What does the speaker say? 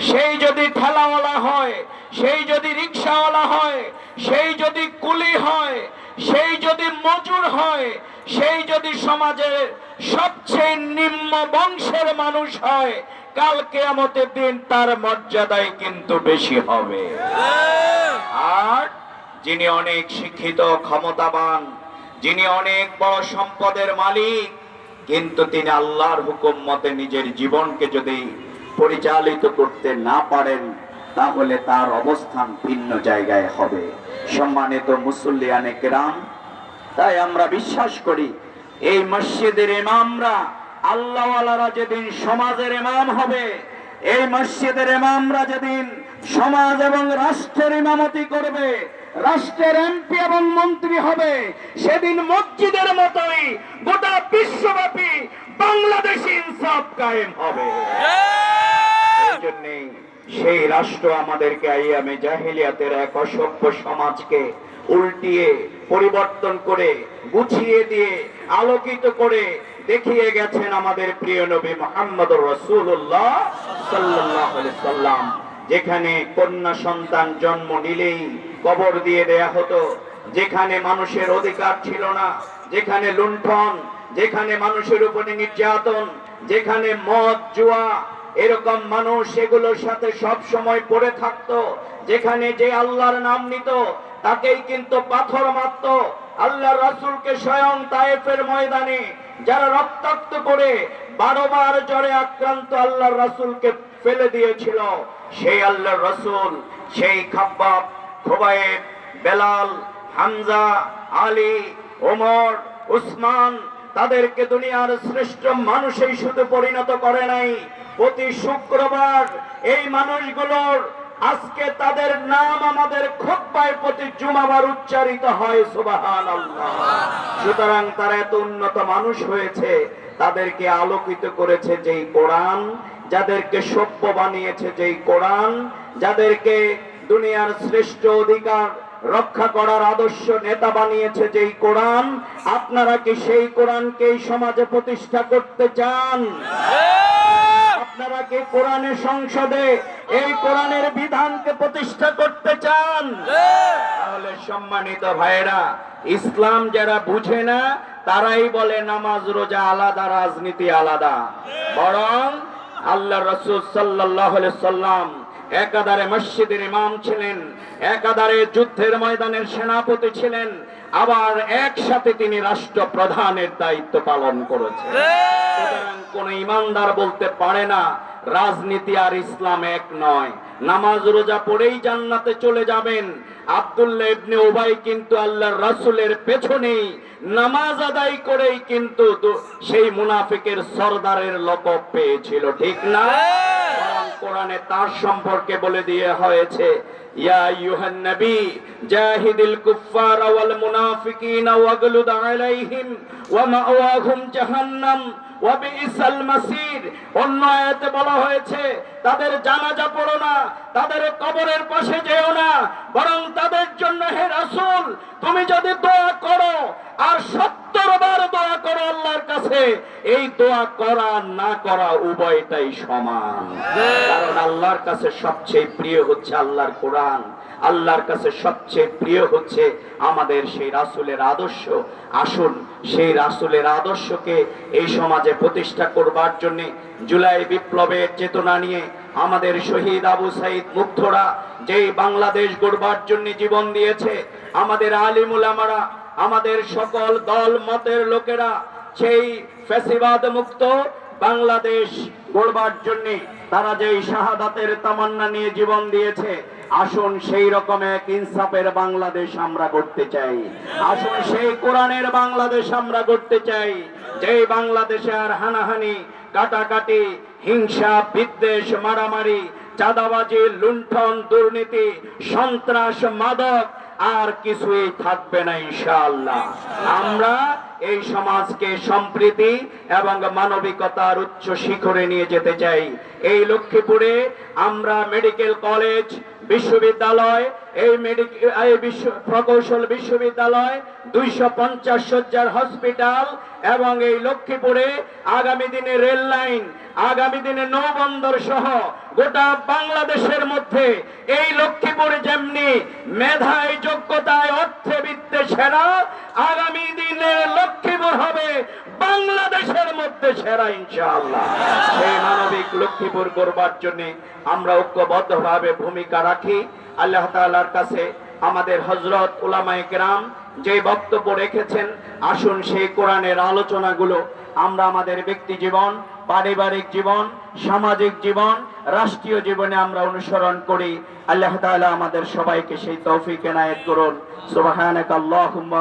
সেই যদি ঠেলাওয়ালা হয়, সেই যদি রিক্সাওয়ালা হয়, সেই যদি কুলি হয়, সেই যদি মজুর হয়, সেই যদি সমাজের সবচেয়ে নিম্ন বংশের মানুষ হয়, কাল কেয়ামতের দিন তার মর্যাদাই কিন্তু বেশি হবে। আর যিনি অনেক শিক্ষিত, ক্ষমতাবান, যিনি অনেক বড় সম্পদের মালিক, কিন্তু তিনি আল্লাহর হুকুম মতে নিজের জীবনকে যদি পরিচালিত করতে না পারেন, তাহলে তার অবস্থান ভিন্ন জায়গায় হবে। সম্মানিত মুসল্লিয়ানে কেরাম, তাই আমরা বিশ্বাস করি, এই মসজিদের ইমামরা আল্লাহওয়ালারা যেদিন সমাজের ইমাম হবে, এই মসজিদের ইমামরা যেদিন সমাজ এবং রাষ্ট্রের ইমামতি করবে, রাষ্ট্রের এমপি এবং মন্ত্রী হবে, সেদিন মসজিদের মতোই গোটা বিশ্বব্যাপী বাংলাদেশি ইনসাফ কায়েম হবে। সেই রাষ্ট্র আমাদেরকে আইয়ামে জাহিলিয়াতের এক অসভ্য সমাজকে উল্টিয়ে, পরিবর্তন করে, গুছিয়ে দিয়ে, আলোকিত করে দেখিয়ে গেছেন আমাদের প্রিয় নবী মোহাম্মদ রসুল্লাহ সাল্লাহ সাল্লাম, যেখানে কন্যা সন্তান জন্ম নিলেই কবর দিয়ে দেয়া হতো, যেখানে মানুষের অধিকার ছিল না, যেখানে লুণ্ঠন, যেখানে মানুষের উপরে নির্যাতন, যেখানে মদ, জুয়া এরকম মানুষ এগুলোর সাথে সব সময় পড়ে থাকতো, যেখানে যে আল্লাহর নাম নিত, তাকেই কিন্তু পাথর মারত। আল্লাহ রাসূলকে স্বয়ং তায়েফের ময়দানে যারা রক্তাক্ত করে বারো বার জ্বরে আক্রান্ত আল্লাহর রাসূলকে ফেলে দিয়েছিল, সেই আল্লাহর রাসূল, সেই খাব্বাব, খোবায়েব, বেলাল, হামজা, আলী, ওমর, উসমান, তাদেরকে দুনিয়ার শ্রেষ্ঠ মানুষই শুধু পরিণত করে নাই। প্রতি শুক্রবার এই মানুষগুলোর আজকে তাদের নাম আমাদের খোপ্পায় প্রতি জুমাবার উচ্চারিত হয় সুবাহান সুতরাং তারা এত উন্নত মানুষ হয়েছে, তাদেরকে আলোকিত করেছে যেই কোরআন, যাদেরকে সভ্য বানিয়েছে যেই কোরআন, যাদেরকে দুনিয়ার শ্রেষ্ঠ অধিকার রক্ষা করার আদর্শ নেতা বানিয়েছে যেই কোরআন, আপনারা কি সেই কোরআনকে এই সমাজে প্রতিষ্ঠা করতে চান? আপনারা কোরআনের সংসদে এই কোরআনের বিধানকে প্রতিষ্ঠা করতে চান, তাহলে সম্মানিত ভাইরা ইসলাম যারা বুঝে না, তারাই বলে নামাজ, রোজা আলাদা, রাজনীতি আলাদা। বরং আল্লাহ রসুল সাল্লাহ সাল্লাম একাধারে মসজিদের ইমাম ছিলেন, একাধারে যুদ্ধের ময়দানের সেনাপতি ছিলেন, আবার একসাথে তিনি রাষ্ট্র প্রধানের দায়িত্ব পালন করেছেন। কোন ইমানদার বলতে পারে না, রাজনীতি আর ইসলাম এক নয়। নামাজ রোজা পড়েই জান্নাতে চলে যাবেন। আব্দুল্লাহ ইবনে উবাই কিন্তু আল্লাহর রাসূলের পেছনেই নামাজ আদায় করেই কিন্তু সেই মুনাফিকের সর্দারের লকব পেয়েছিল, ঠিক না? কোরআনে তার সম্পর্কে বলে দিয়ে হয়েছে, ইয়া আইয়ুহান নবী, জাহিদিল ওয়াল ওয়াগলুদ আলাইহিম ওয়া মাওয়াহুম জাহান্নাম ওয়া মাসির অন্য আয়াতে বলা হয়েছে, তাদের জানাজা পড়ো তাদের কবরের পাশে যেও না। বরং তাদের জন্য হে রাসূল, তুমি যদি দোয়া করো, আর সত্তর বার দোয়া করো আল্লাহর কাছে, এই দোয়া করা, না করা উভয়টাই সমান। কারণ আল্লাহর কাছে সবচেয়ে প্রিয় হচ্ছে আল্লাহর কোরআন। আল্লাহর কাছে সবচেয়ে প্রিয় হচ্ছে আমাদের সেই রাসূলের আদর্শ। আসুন, সেই রাসূলের আদর্শকে এই সমাজে প্রতিষ্ঠা করবার জন্য জুলাই বিপ্লবের চেতনা নিয়ে আমাদের শহীদ আবু সাইদ মুগ্ধরা যেই বাংলাদেশ গড়বার জন্য জীবন দিয়েছে, আমাদের আলিমুল আমারা, আমাদের সকল দল মতের লোকেরা সেই ফ্যাসিবাদ মুক্ত বাংলাদেশ গড়বার জন্য তারা যেই শাহাদাতের তামান্না নিয়ে জীবন দিয়েছে, আসুন সেই রকম এক ইনসাফের বাংলাদেশ আমরা গড়তে চাই। আসুন সেই কোরআনের বাংলাদেশ আমরা গড়তে চাই, যেই বাংলাদেশে আর হানাহানি কাটাকাটি হিংসা, বিদ্বেষ, মারামারি, চাঁদাবাজি, লুণ্ঠন, দুর্নীতি, সন্ত্রাস, মাদক, আর কিছুই থাকবে না ইনশাআল্লাহ। আমরা এই সমাজকে সম্প্রীতি এবং মানবিকতার উচ্চ শিখরে নিয়ে যেতে চাই। এই লক্ষ্মীপুরে আমরা মেডিকেল কলেজ বিশ্ববিদ্যালয়, এই মেডিকেল বিশ্ব, প্রকৌশল বিশ্ববিদ্যালয়, দুইশো পঞ্চাশ শয্যার হসপিটাল এবং এই লক্ষ্মীপুরে আগামী দিনে রেল লাইন আগামী দিনে নৌবন্দর সহ গোটা বাংলাদেশের মধ্যে এই লক্ষ্মীপুরে যেমনি মেধায়, যোগ্যতায়, অর্থে বিত্তে সেরা, আগামী দিনে লক্ষ্মীপুর হবে বাংলাদেশের মধ্যে সেরা, ইনশাআল্লাহ। সেই মানবিক লক্ষ্মীপুর করবার জন্য আমরা ঐক্যবদ্ধভাবে ভূমিকা রাখি। আল্লাহ তাআলার কাছে আমাদের হজরত উলামায়ে কেরাম যে বক্তব্য রেখেছেন, আসুন সেই কোরআনের আলোচনাগুলো। আমরা আমাদের ব্যক্তি জীবন, পারিবারিক জীবন, সামাজিক জীবন, রাষ্ট্রীয় জীবনে আমরা অনুসরণ করি। আল্লাহ তাআলা আমাদের সবাইকে সেই তৌফিক এনায়েত করুন। সুবহানাকাল্লাহুম্মা